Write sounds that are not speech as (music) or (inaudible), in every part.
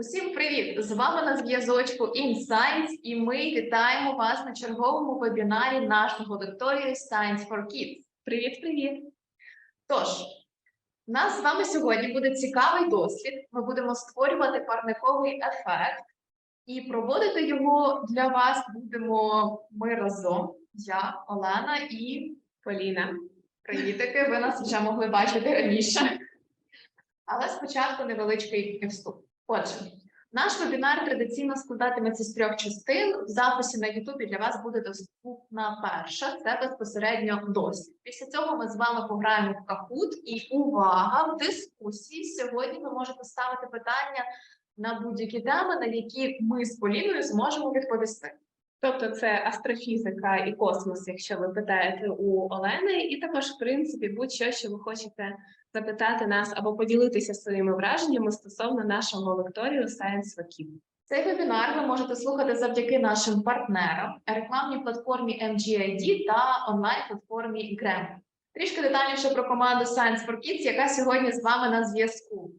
Усім привіт! З вами на зв'язочку InScience і ми вітаємо вас на черговому вебінарі нашого лекторію Science for Kids. Привіт, привіт. Тож, у нас з вами сьогодні буде цікавий дослід. Ми будемо створювати парниковий ефект, і проводити його для вас будемо ми разом. Я, Олена і Поліна. Привітики, ви нас вже могли бачити раніше. Але спочатку невеличкий вступ. Отже, наш вебінар традиційно складатиметься з трьох частин. В записі на Ютубі для вас буде доступна перша це безпосередньо досвід. Після цього ми з вами пограємо в кахут і увага в дискусії. Сьогодні ви можете ставити питання на будь-які теми, на які ми з Поліною зможемо відповісти. Тобто це астрофізика і космос, якщо ви питаєте у Олени, і також, в принципі, будь-що, що ви хочете запитати нас або поділитися своїми враженнями стосовно нашого лекторію Science for Цей вебінар ви можете слухати завдяки нашим партнерам, рекламній платформі MGID та онлайн-платформі GRAM. Трішки детальніше про команду Science for Kids, яка сьогодні з вами на зв'язку.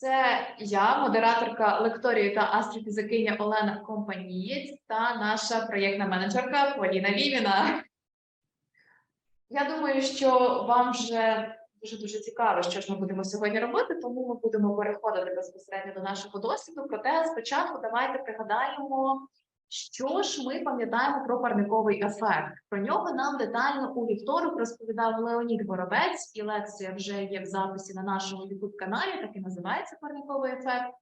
Це я, модераторка лекторії та астрофізикиня Олена Компанієць та наша проєктна менеджерка Поліна Вівіна. Я думаю, що вам вже дуже дуже цікаво, що ж ми будемо сьогодні робити, тому ми будемо переходити безпосередньо до нашого досвіду. Проте спочатку давайте пригадаємо, що ж ми пам'ятаємо про парниковий ефект. Про нього нам детально у вівторок розповідав Леонід Воробець, і лекція вже є в записі на нашому youtube каналі, так і називається парниковий ефект.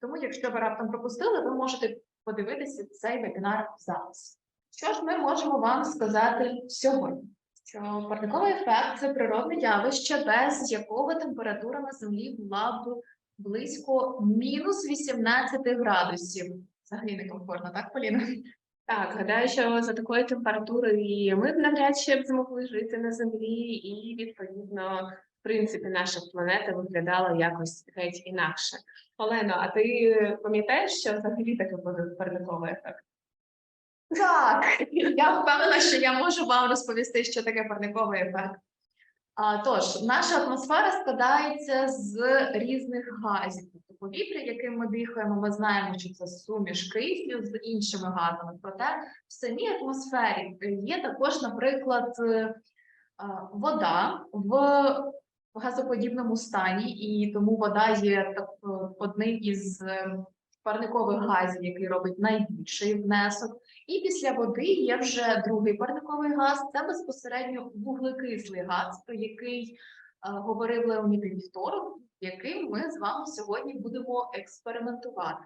Тому, якщо ви раптом пропустили, ви можете подивитися цей вебінар записі. Що ж ми можемо вам сказати сьогодні? що парниковий ефект це природне явище, без якого температура на землі була б близько мінус 18 градусів. Взагалі некомфортно, так, Поліна? Так, гадаю, що за такою температурою ми б навряд чи б змогли жити на землі, і відповідно, в принципі, наша планета виглядала якось геть інакше. Олено, а ти пам'ятаєш, що взагалі таке буде парниковий ефект? Так, я впевнена, що я можу вам розповісти, що таке парниковий ефект. Тож, наша атмосфера складається з різних газів. Тобто повітря, яким ми дихаємо, ми знаємо, що це суміш кисню з іншими газами. Проте в самій атмосфері є також, наприклад, е, вода в газоподібному стані, і тому вода є так, е, одним із е, парникових газів, який робить найбільший внесок. І після води є вже другий парниковий газ. Це безпосередньо вуглекислий газ, про який е, говорив Леонід вівторок, яким ми з вами сьогодні будемо експериментувати.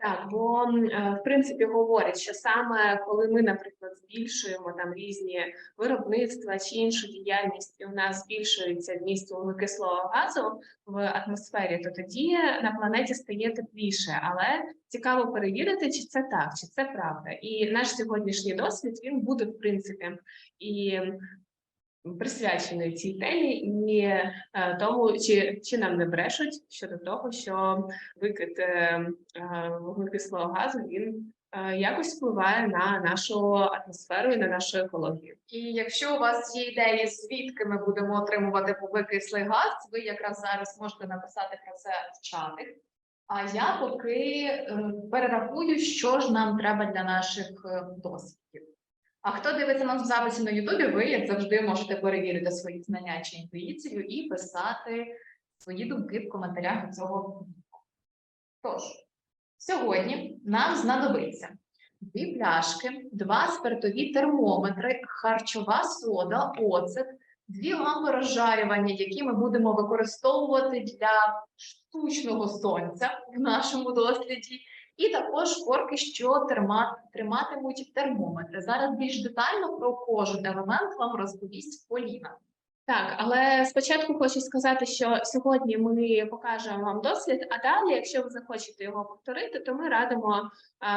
Так, бо е, в принципі говорять, що саме коли ми, наприклад, збільшуємо там різні виробництва чи іншу діяльність, і у нас збільшується вміст вуглекислого газу в атмосфері, то тоді на планеті стає тепліше. Але цікаво перевірити, чи це так, чи це правда. І наш сьогоднішній досвід він буде в принципі і присвячений цій темі і е, тому, чи, чи нам не брешуть щодо того, що викид е, е, вуглекислого газу він якось впливає на нашу атмосферу і на нашу екологію. І якщо у вас є ідеї, звідки ми будемо отримувати вуглекислий газ, ви якраз зараз можете написати про це в чатах. А я поки перерахую, що ж нам треба для наших дослідів. А хто дивиться нас в записі на Ютубі, ви, як завжди, можете перевірити свої знання чи інтуїцію і писати свої думки в коментарях цього відео. Тож, сьогодні нам знадобиться дві пляшки, два спиртові термометри, харчова сода, оцет, дві лампи розжарювання, які ми будемо використовувати для штучного сонця в нашому досліді, і також корки, що триматимуть термометри. Зараз більш детально про кожен елемент вам розповість Поліна. Так, але спочатку хочу сказати, що сьогодні ми покажемо вам дослід, а далі, якщо ви захочете його повторити, то ми радимо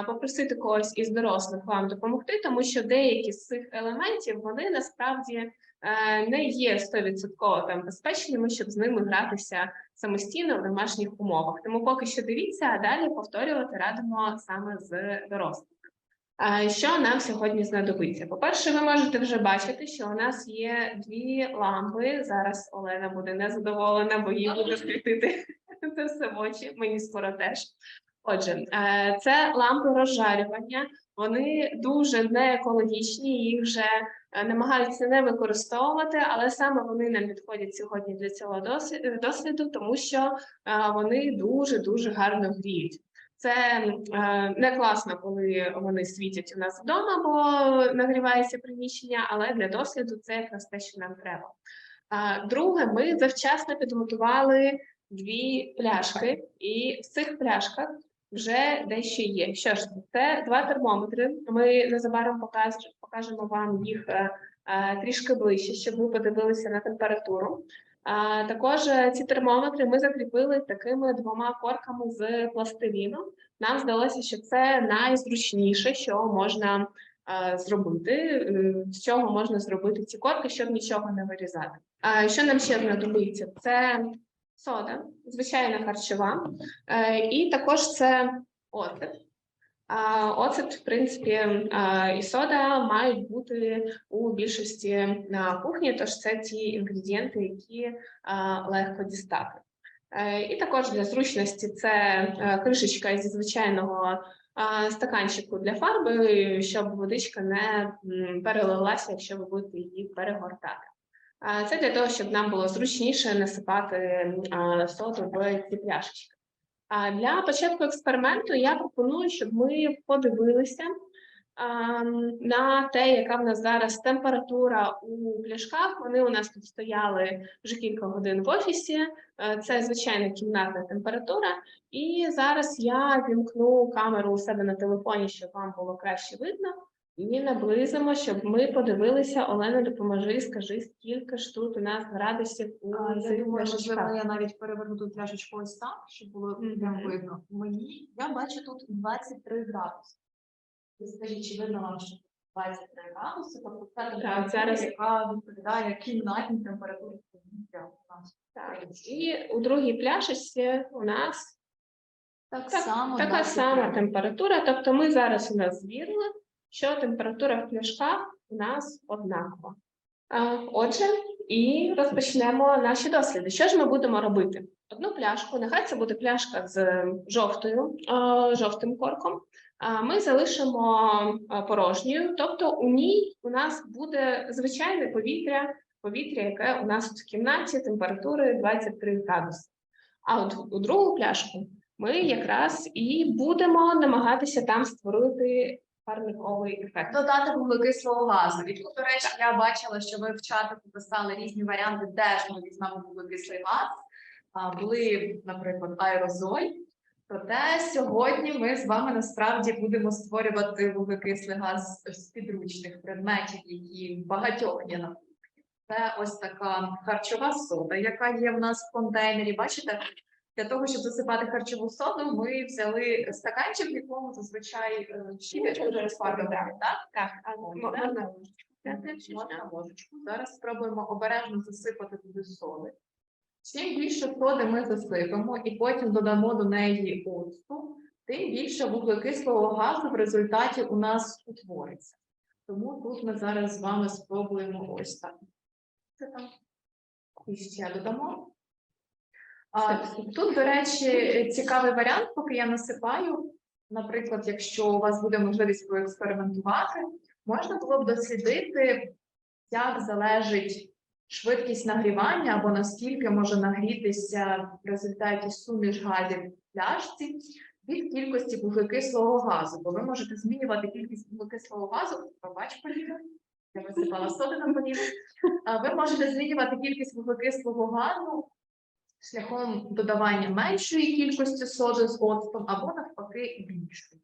попросити когось із дорослих вам допомогти, тому що деякі з цих елементів вони насправді не є 100% там безпечними, щоб з ними гратися самостійно в домашніх умовах. Тому поки що дивіться, а далі повторювати радимо саме з дорослих. Що нам сьогодні знадобиться? По-перше, ви можете вже бачити, що у нас є дві лампи. Зараз Олена буде незадоволена, бо їй буде світити (laughs) це все в очі. Мені скоро теж. Отже, е, це лампи розжарювання. Вони дуже не екологічні, їх вже е, намагаються не використовувати, але саме вони нам підходять сьогодні для цього досві- е, досліду, тому що е, вони дуже дуже гарно гріють. Це е, не класно, коли вони світять у нас вдома, бо нагрівається приміщення, але для досліду це якраз те, що нам треба. Друге, ми завчасно підготували дві пляшки, і в цих пляшках вже дещо є. Що ж, це два термометри. Ми незабаром покажемо вам їх е, е, трішки ближче, щоб ви подивилися на температуру. Також е, ці термометри ми закріпили такими двома корками з пластиліну. Нам здалося, що це найзручніше, що можна зробити, з чого можна зробити ці корки, щоб нічого не вирізати. Що нам ще знадобиться? Це сода, звичайна харчова, е, і також це оцет. Оцет, в принципі, е, і сода мають бути у більшості на кухні, тож це ті інгредієнти, які е, легко дістати. І також для зручності це кришечка зі звичайного стаканчику для фарби, щоб водичка не перелилася, якщо ви будете її перегортати. Це для того, щоб нам було зручніше насипати соду в ці пляшечки. Для початку експерименту я пропоную, щоб ми подивилися на те, яка в нас зараз температура у пляшках. Вони у нас тут стояли вже кілька годин в офісі. Е, Це звичайна кімнатна температура. І зараз я вімкну камеру у себе на телефоні, щоб вам було краще видно. І наблизимо, щоб ми подивилися. Олена, допоможи, скажи, скільки ж тут у нас градусів у А, Я цих думаю, пляшечках? можливо, я навіть переверну тут пляшечку ось так, щоб було прям Мгм. видно. Мені я бачу тут 23 градуси. Ви Скажіть, чи видно вам, що 23 градуси? Тобто це температура, зараз- яка відповідає кімнатній температурі повітря у нас. Так, і у другій пляшечці у нас Так, Так, само така 23. сама температура. Тобто ми зараз у нас звірили, що температура в пляшках у нас однакова. Отже, і розпочнемо наші досліди. Що ж ми будемо робити? Одну пляшку, нехай це буде пляшка з жовтою, жовтим корком. Ми залишимо порожньою, тобто у ній у нас буде звичайне повітря, повітря, яке у нас в кімнаті температури 23 градуси. А от у другу пляшку ми якраз і будемо намагатися там створити парниковий ефект. Додати вуглекислого газу. Тут, до речі, я бачила, що ви в чатах писали різні варіанти, де ж ми візьмемо вуглекислий газ. А, Були, наприклад, аерозоль. Проте сьогодні ми з вами насправді будемо створювати вуглекислий газ з підручних предметів, які багатьох є на кухні. Це ось така харчова сода, яка є в нас в контейнері. Бачите, для того, щоб засипати харчову соду, ми взяли стаканчик, в якому зазвичай е, вже так? Так, можна ложечку. Зараз спробуємо обережно засипати туди соди. Чим більше соди ми засипемо і потім додамо до неї оцту, тим більше вуглекислого газу в результаті у нас утвориться. Тому тут ми зараз з вами спробуємо ось так. Це там. І ще додамо. А, тут, до речі, цікавий варіант, поки я насипаю. Наприклад, якщо у вас буде можливість поекспериментувати, можна було б дослідити, як залежить швидкість нагрівання або наскільки може нагрітися в результаті суміш газів в пляшці від кількості вуглекислого газу. Бо ви можете змінювати кількість вуглекислого газу. Пробач, Поліна, я висипала соди на Поліну. А Ви можете змінювати кількість вуглекислого газу шляхом додавання меншої кількості соди з оцтом або навпаки більшої.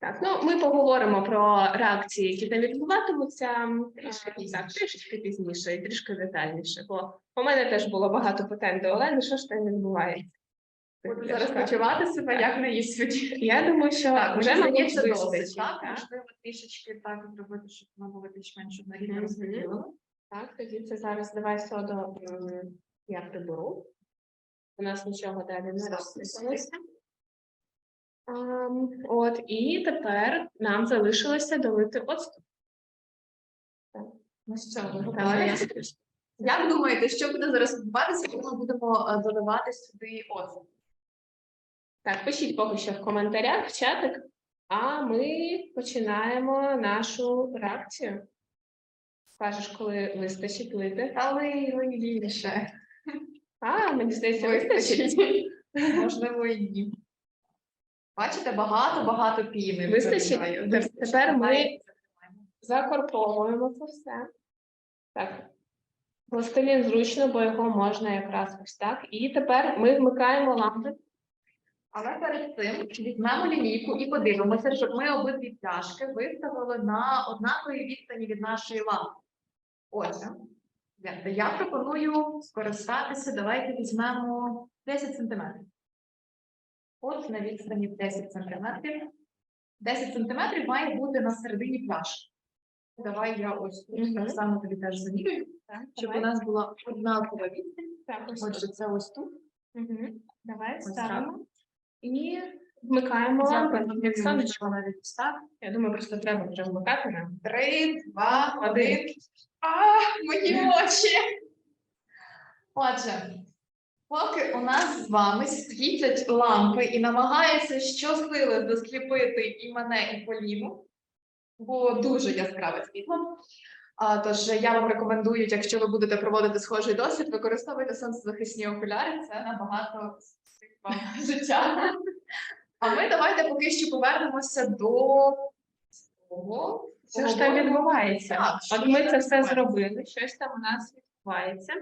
Так, ну ми поговоримо про реакції, які там відбуватимуться Трішки так, трішки пізніше і трішки детальніше. Бо у мене теж було багато питань до Олени, що ж там відбувається. Буду зараз почувати себе, як на її світі. Я думаю, що Так, вже мабуть здається досить, так? так? Можливо, трішечки так зробити, щоб вона була більш-менш однорідно Мгм. розподілена. Так, тоді це зараз давай соду я приберу. У нас нічого далі не розписалося. Ам, От, і тепер нам залишилося долити оцту. Ну що, готові? Як думаєте, що буде зараз відбуватися, коли ми будемо е, додавати сюди оцет? Так, пишіть поки що в коментарях, в чатик, а ми починаємо нашу реакцію. Скажеш, коли вистачить лити. Але й більше. А, мені здається, Вистачить. Можливо, і ні. Бачите, багато-багато піни. Вистачить? Тепер ми закорповуємо це все. Так. Пластилін зручно, бо його можна якраз ось так. І тепер ми вмикаємо лампи. Але перед цим візьмемо лінійку і подивимося, щоб ми обидві пляшки виставили на однаковій відстані від нашої лампи. Отже, я пропоную скористатися. Давайте візьмемо 10 сантиметрів. От на відстані 10 сантиметрів. 10 сантиметрів має бути на середині пляшки. Давай я ось тут Мгм. так само тобі теж замірюю, Так, щоб у нас була однакова відстань. Так, ось Отже, це ось тут. Мгм. Давай Ось ставимо. І вмикаємо Я лампи. Як сонечко. навіть так. Я думаю, просто треба вже вмикати. Три, два, один. А, мої очі. Отже, поки у нас з вами світять лампи і намагаються щосили засліпити і мене, і Поліну, бо дуже яскраве світло. А, тож я вам рекомендую, якщо ви будете проводити схожий досвід, використовуйте сонцезахисні окуляри, це набагато (laughs) життя. А ми давайте поки що повернемося до того. Що ж там відбувається? От ми це все зробили, щось там у нас відбувається,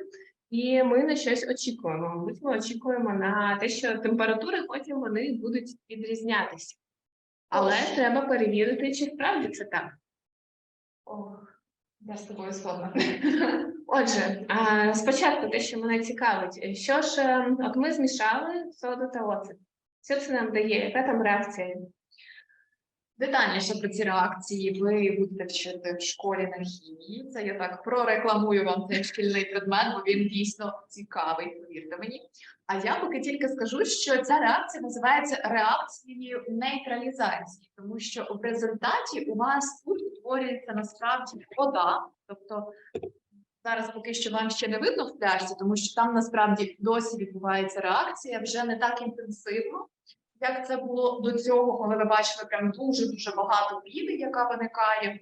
і ми на щось очікуємо. Мабуть, ми очікуємо на те, що температури потім вони будуть відрізнятися. Але треба перевірити, чи справді це так. Ох, я з тобою згодна. (laughs) Отже, спочатку те, що мене цікавить, що ж, е, от ми змішали соду та оцет. Що це нам дає? Яка там реакція? Детальніше про ці реакції ви будете вчити в школі на хімії. Це я так прорекламую вам цей шкільний предмет, бо він дійсно цікавий, повірте мені. А я поки тільки скажу, що ця реакція називається реакцією нейтралізації, тому що в результаті у вас тут утворюється насправді вода, тобто. Зараз поки що вам ще не видно в пляшці, тому що там насправді досі відбувається реакція вже не так інтенсивно, як це було до цього, коли ви бачили прям дуже дуже багато піни, яка виникає.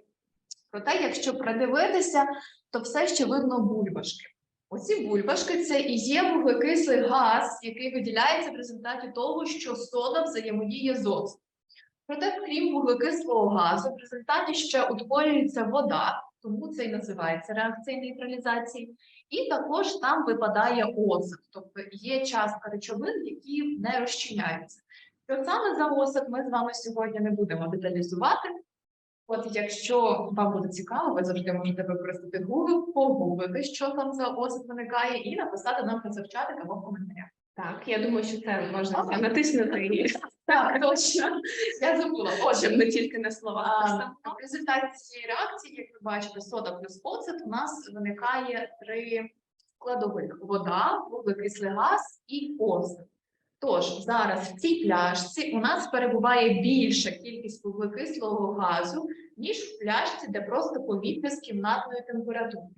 Проте, якщо придивитися, то все ще видно бульбашки. Оці бульбашки це і є вуглекислий газ, який виділяється в результаті того, що сода взаємодіє з оцтом. Проте, крім вуглекислого газу, в результаті ще утворюється вода, тому це і називається реакція нейтралізації. І також там випадає оцет, тобто є частка речовин, які не розчиняються. Що саме за осад ми з вами сьогодні не будемо деталізувати. От якщо вам буде цікаво, ви завжди можете використати Google, погуглити, що там за осад виникає, і написати нам про це в чатик або в коментарях. Так, я думаю, що це можна Ага. натиснути (laughs) Так, точно. Я забула. Отже, не тільки на словах. А. В результаті цієї реакції, як ви бачите, сода плюс оцет, у нас виникає три складових: вода, вуглекислий газ і оцет. Тож зараз в цій пляшці у нас перебуває більша кількість вуглекислого газу, ніж в пляшці, де просто повітря з кімнатною температурою.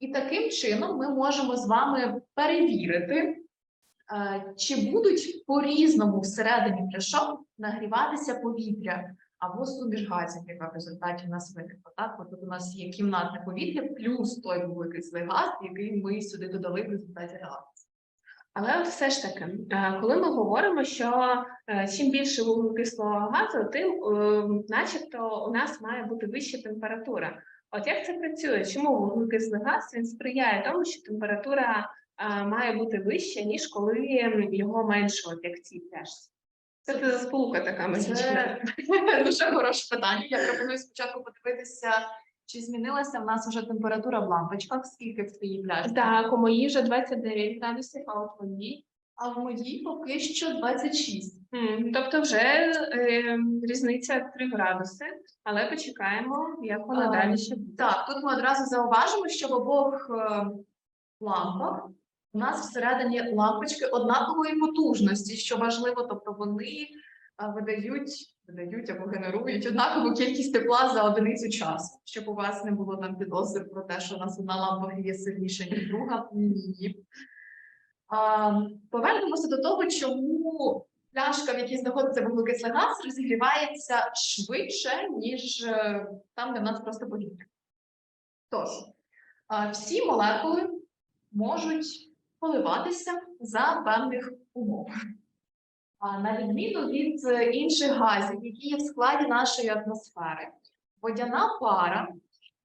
І таким чином ми можемо з вами перевірити, е, чи будуть по-різному всередині пляшок нагріватися повітря або суміш газів, яка в результаті у нас виникла. Так, от тут у нас є кімнатне повітря плюс той вуглекислий газ, який ми сюди додали в результаті реакції. Але от все ж таки, е, коли ми говоримо, що е, чим більше вуглекислого газу, тим, е, начебто, у нас має бути вища температура. От як це працює? Чому вуглекислий газ він сприяє тому, що температура має бути вища, ніж коли його менше, от як в цій пляшці? Це ти за сполука така магічна. Це (laughs) дуже хороше питання. Я пропоную спочатку подивитися, чи змінилася в нас вже температура в лампочках, скільки в твоїй пляшці. Так, у моїй вже 29 градусів, а от моїй. А в моїй поки що 26. М, Тобто вже е, різниця 3 градуси, але почекаємо, як вона А, далі ще буде. Так, тут ми одразу зауважимо, що в обох е, лампах у нас всередині лампочки однакової потужності, що важливо, тобто вони е, видають, видають або генерують однакову кількість тепла за одиницю часу, щоб у вас не було там підозри про те, що нас одна лампа є сильніша, ніж друга. Ні. А, повернемося до того, чому пляшка, в якій знаходиться вуглекислий газ, розігрівається швидше, ніж е, там, де в нас просто повітря. Тож, всі молекули можуть поливатися за певних умов. На відміну від е, інших газів, які є в складі нашої атмосфери, водяна пара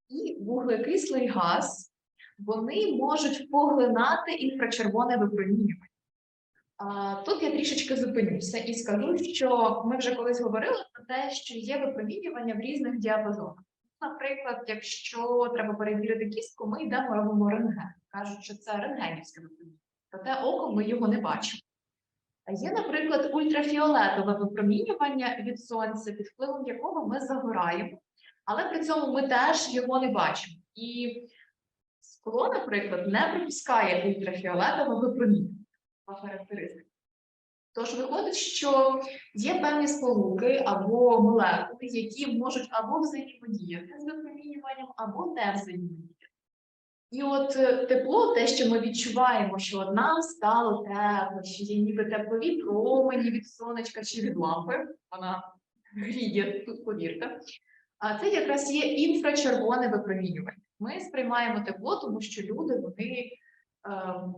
і вуглекислий газ вони можуть поглинати інфрачервоне випромінювання. Тут я трішечки зупинюся і скажу, що ми вже колись говорили про те, що є випромінювання в різних діапазонах. Наприклад, якщо треба перевірити кістку, ми йдемо робимо рентген. Кажуть, що це рентгенівське випромінювання, проте оком ми його не бачимо. Є, наприклад, ультрафіолетове випромінювання від сонця, під впливом якого ми загораємо, але при цьому ми теж його не бачимо. І скло, наприклад, не пропускає ультрафіолетове випромінювання по характеристиках. Тож виходить, що є певні сполуки або молекули, які можуть або взаємодіяти з випромінюванням, або не взаємодіяти. І от е, тепло, те, що ми відчуваємо, що нам стало тепло, що є ніби теплові промені від сонечка чи від лампи, вона гріє тут повірка. А це якраз є інфрачервоне випромінювання. Ми сприймаємо тепло, тому що люди вони е,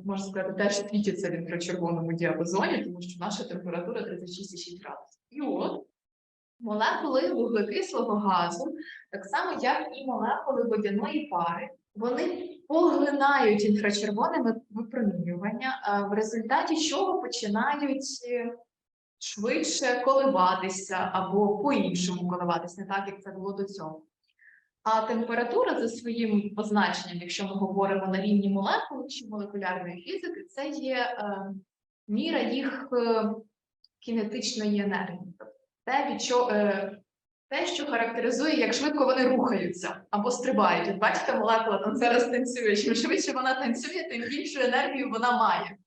можна сказати, теж світяться в інфрачервоному діапазоні, тому що наша температура 36,6 градусів. І от молекули вуглекислого газу, так само як і молекули водяної пари, вони поглинають інфрачервоне випромінювання, в результаті чого починають е, швидше коливатися або по-іншому коливатися, не так як це було до цього. А температура за своїм позначенням, якщо ми говоримо на рівні молекул чи молекулярної фізики, це є е, міра їх е, кінетичної енергії. Те, від е, те, що характеризує, як швидко вони рухаються або стрибають. От бачите, молекула там зараз танцює. Чим швидше вона танцює, тим більшу енергію вона має.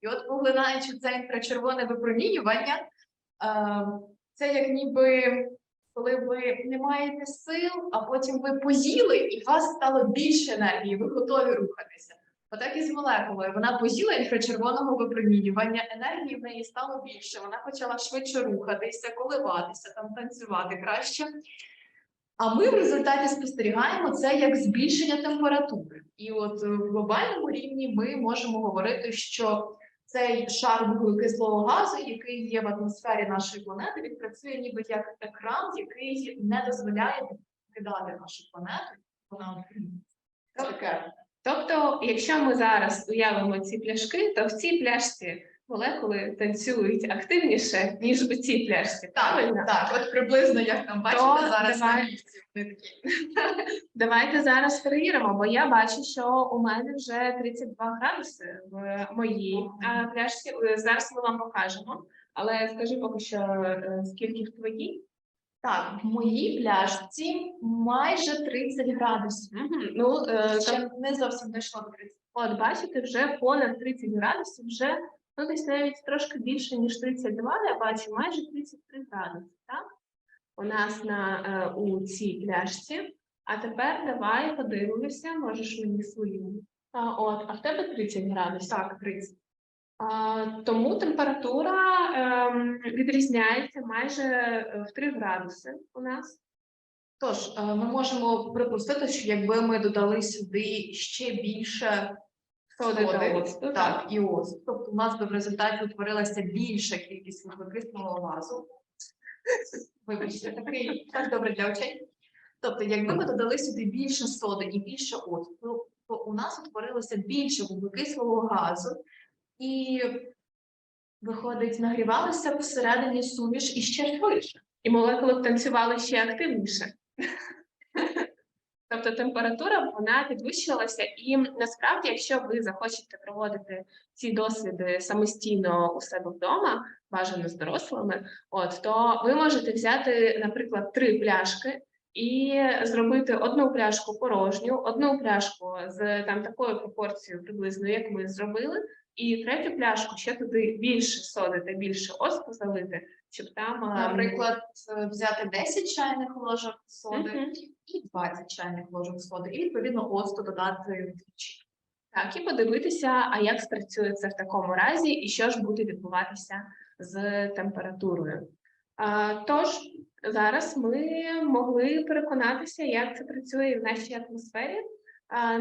І от поглинаючи це інфрачервоне випромінювання, е, це як ніби коли ви не маєте сил, а потім ви поїли, і у вас стало більше енергії, ви готові рухатися. Отак і з молекулою. Вона поїла інфрачервоного випромінювання, енергії в неї стало більше. Вона почала швидше рухатися, коливатися, там танцювати краще. А ми в результаті спостерігаємо це як збільшення температури. І от в глобальному рівні ми можемо говорити, що цей шар вуглекислого газу, який є в атмосфері нашої планети, він працює ніби як екран, який не дозволяє покидати нашу планету. Вона таке. Тобто, якщо ми зараз уявимо ці пляшки, то в цій пляшці молекули танцюють активніше, ніж у цій пляшці. Так, так, от приблизно як там бачите То зараз давай. (laughs) Давайте зараз перевіримо, бо я бачу, що у мене вже 32 градуси в моїй а, пляшці. Е, Зараз ми вам покажемо. Але скажи поки що, е, скільки в твоїй? Так, в моїй пляшці майже 30 градусів. Мгм. Ну, е, там не зовсім дійшло до 30. От бачите, вже понад 30 градусів, вже ну десь навіть трошки більше ніж 32, я бачу, майже 33 градуси, так? У нас на е, у цій пляшці. А тепер давай подивимося, можеш мені свою. А, от, а в тебе 30 градусів. Так, 30. Тому температура ем, відрізняється майже е, в 3 градуси у нас. Тож, е, ми можемо припустити, що якби ми додали сюди ще більше Соди та так, і оцту, тобто у нас би в результаті утворилася більша кількість вуглекислого газу. Вибачте, такий так добре для очей. Тобто, якби ми додали сюди більше соди і більше оцту, то у нас утворилося більше вуглекислого газу, і виходить, нагрівалася всередині суміш іще швидше. і молекули танцювали ще активніше. (laughs) Тобто температура вона підвищувалася, і насправді, якщо ви захочете проводити ці досліди самостійно у себе вдома, бажано з дорослими, от то ви можете взяти, наприклад, три пляшки і зробити одну пляшку порожню, одну пляшку з там такою пропорцією приблизно, як ми зробили, і третю пляшку ще туди більше соди та більше оцту залити, щоб там Наприклад, е, взяти 10 чайних ложок соди мгм. і 20 чайних ложок соди, і відповідно оцту додати вдвічі. Так, і подивитися, а як спрацює це в такому разі, і що ж буде відбуватися з температурою. А, Тож зараз ми могли переконатися, як це працює в нашій атмосфері.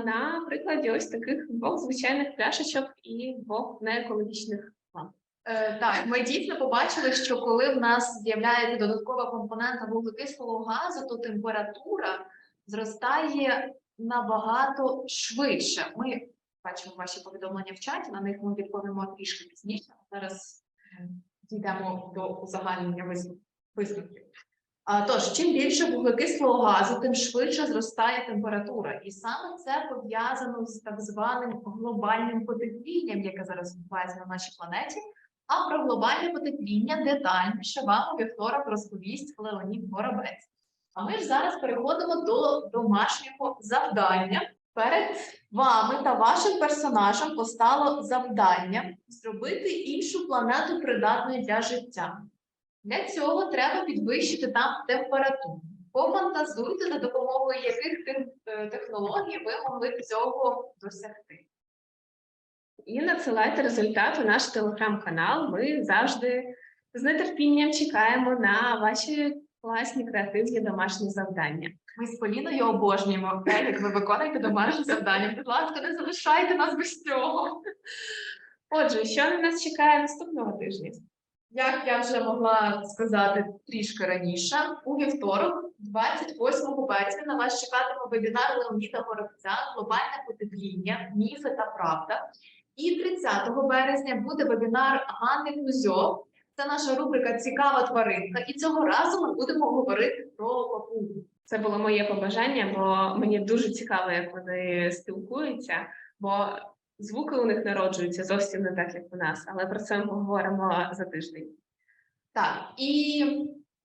На прикладі ось таких двох звичайних пляшечок і двох неекологічних ламп. Е, Так, ми дійсно побачили, що коли в нас з'являється додаткова компонента вуглекислого газу, то температура зростає набагато швидше. Ми бачимо ваші повідомлення в чаті, на них ми відповімо трішки пізніше. Зараз дійдемо до узагальнення висновків- Тож, чим більше вуглекислого газу, тим швидше зростає температура, і саме це пов'язано з так званим глобальним потеплінням, яке зараз відбувається на нашій планеті. А про глобальне потепління детальніше вам у вівторок розповість Леонід Горобець. А ми ж зараз переходимо до домашнього завдання. Перед вами та вашим персонажем постало завдання зробити іншу планету придатною для життя. Для цього треба підвищити там температуру. Пофантазуйте, за допомогою яких е, технологій ви могли цього досягти. І надсилайте результат у наш телеграм-канал. Ми завжди з нетерпінням чекаємо на ваші класні креативні домашні завдання. Ми з Поліною обожнюємо те, як ви виконуєте домашні завдання. Будь ласка, не залишайте нас без цього. Отже, що на нас чекає наступного тижня? Як я вже могла сказати трішки раніше, у вівторок, 28 березня, на вас чекатиме вебінар Леоніда Горобця Глобальне потепління, міфи та правда. І 30 березня буде вебінар Ганни Кузьо. Це наша рубрика Цікава тваринка. І цього разу ми будемо говорити про папугу. Це було моє побажання, бо мені дуже цікаво, як вони спілкуються, бо звуки у них народжуються зовсім не так, як у нас, але про це ми поговоримо за тиждень. Так, і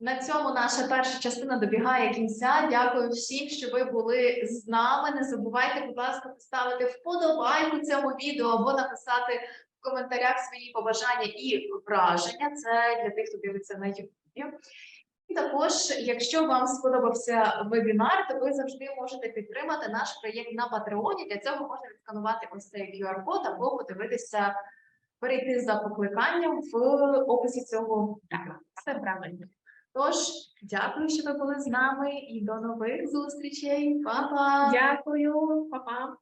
на цьому наша перша частина добігає кінця. Дякую всім, що ви були з нами. Не забувайте, будь ласка, поставити вподобайку цьому відео або написати в коментарях свої побажання і враження. Це для тих, хто дивиться на YouTube. Також, якщо вам сподобався вебінар, то ви завжди можете підтримати наш проєкт на Патреоні. Для цього можна відсканувати ось цей QR-код або подивитися, перейти за покликанням в описі цього відео. Все правильно. Тож, дякую, що ви були з нами, і до нових зустрічей. Па-па! Дякую, па-па.